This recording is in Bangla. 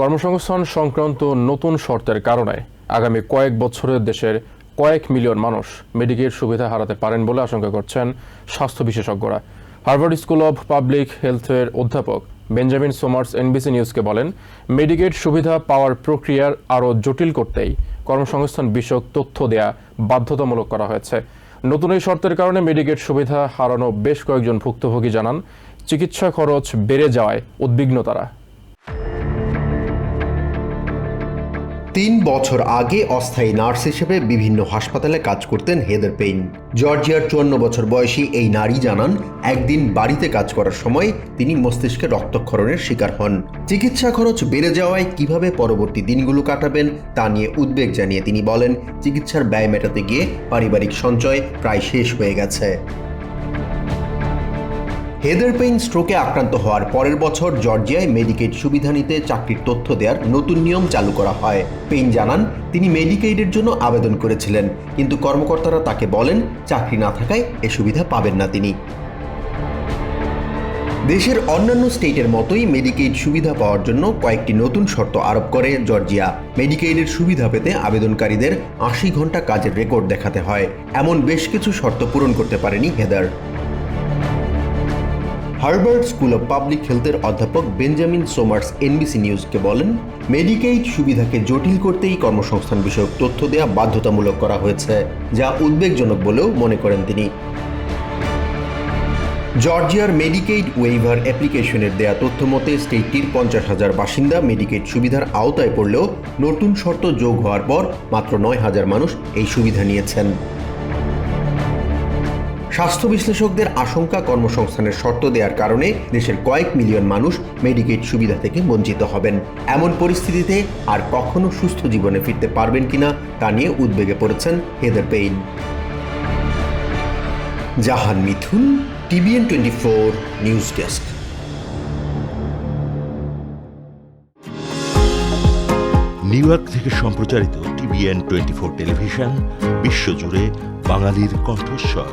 কর্মসংস্থান সংক্রান্ত নতুন শর্তের কারণে আগামী কয়েক বছরের দেশের কয়েক মিলিয়ন মানুষ মেডিকেল সুবিধা হারাতে পারেন বলে আশঙ্কা করছেন স্বাস্থ্য বিশেষজ্ঞরা। হার্ভার্ড স্কুল অব পাবলিক হেলথের অধ্যাপক বেঞ্জামিন সোমার্স এনবিসি নিউজকে বলেন মেডিকেট সুবিধা পাওয়ার প্রক্রিয়ার আরও জটিল করতেই কর্মসংস্থান বিষয়ক তথ্য দেয়া বাধ্যতামূলক করা হয়েছে। নতুন এই শর্তের কারণে মেডিকেট সুবিধা হারানো বেশ কয়েকজন ভুক্তভোগী জানান, চিকিৎসা খরচ বেড়ে যাওয়ায় উদ্বিগ্ন তারা। তিন বছর আগে অস্থায়ী নার্স হিসেবে বিভিন্ন হাসপাতালে কাজ করতেন হেদার পেইন। জর্জিয়ার চুয়ান্ন বছর বয়সী এই নারী জানান, একদিন বাড়িতে কাজ করার সময় তিনি মস্তিষ্কে রক্তক্ষরণের শিকার হন। চিকিৎসা খরচ বেড়ে যাওয়ায় কীভাবে পরবর্তী দিনগুলো কাটাবেন তা নিয়ে উদ্বেগ জানিয়ে তিনি বলেন, চিকিৎসার ব্যয় মেটাতে গিয়ে পারিবারিক সঞ্চয় প্রায় শেষ হয়ে গেছে। হেদার পেইন স্ট্রোকে আক্রান্ত হওয়ার পরের বছর জর্জিয়ায় মেডিকেড সুবিধা নিতে চাকরির তথ্য দেওয়ার নতুন নিয়ম চালু করা হয়। পেইন জানান, তিনি মেডিকেইডের জন্য আবেদন করেছিলেন, কিন্তু কর্মকর্তারা তাকে বলেন, চাকরি না থাকায় এ সুবিধা পাবেন না তিনি। দেশের অন্যান্য স্টেটের মতোই মেডিকেইড সুবিধা পাওয়ার জন্য কয়েকটি নতুন শর্ত আরোপ করে জর্জিয়া। মেডিকেইডের সুবিধা পেতে আবেদনকারীদের আশি ঘণ্টা কাজের রেকর্ড দেখাতে হয়। এমন বেশ কিছু শর্ত পূরণ করতে পারেনি Heather. Harvard school of public হেলথের অধ্যাপক বেঞ্জামিন সোমার্স এনবিসি নিউজকে বলেন, মেডিকেইড সুবিধাকে জটিল করতেই কর্মসংস্থান বিষয়ক তথ্য দেওয়া বাধ্যতামূলক করা হয়েছে, যা উদ্বেগজনক বলেও মনে করেন তিনি। জর্জিয়ার মেডিকেইড ওয়েইভার অ্যাপ্লিকেশনের দেয়া তথ্য মতে, স্টেটটির পঞ্চাশ হাজার বাসিন্দা মেডিকেইড সুবিধার আওতায় পড়লেও নতুন শর্ত যোগ হওয়ার পর মাত্র নয় হাজার মানুষ এই সুবিধা নিয়েছেন। স্বাস্থ্য বিশ্লেষকদের আশঙ্কা কর্মসংস্থানের শর্ত দেওয়ার কারণে দেশের কয়েক মিলিয়ন মানুষ মেডিকেট সুবিধা থেকে বঞ্চিত হবেন। এমন পরিস্থিতিতে আর কখনো সুস্থ জীবনে ফিরতে পারবেন কিনা তা নিয়ে উদ্বেগে পড়েছেন Heather Paine. Jahan Mithun, TVN twenty four news desk. New York থেকে সম্প্রচারিত টিভিএন টোয়েন্টি ফোর টেলিভিশন, বিশ্বজুড়ে বাঙালির কণ্ঠস্বর।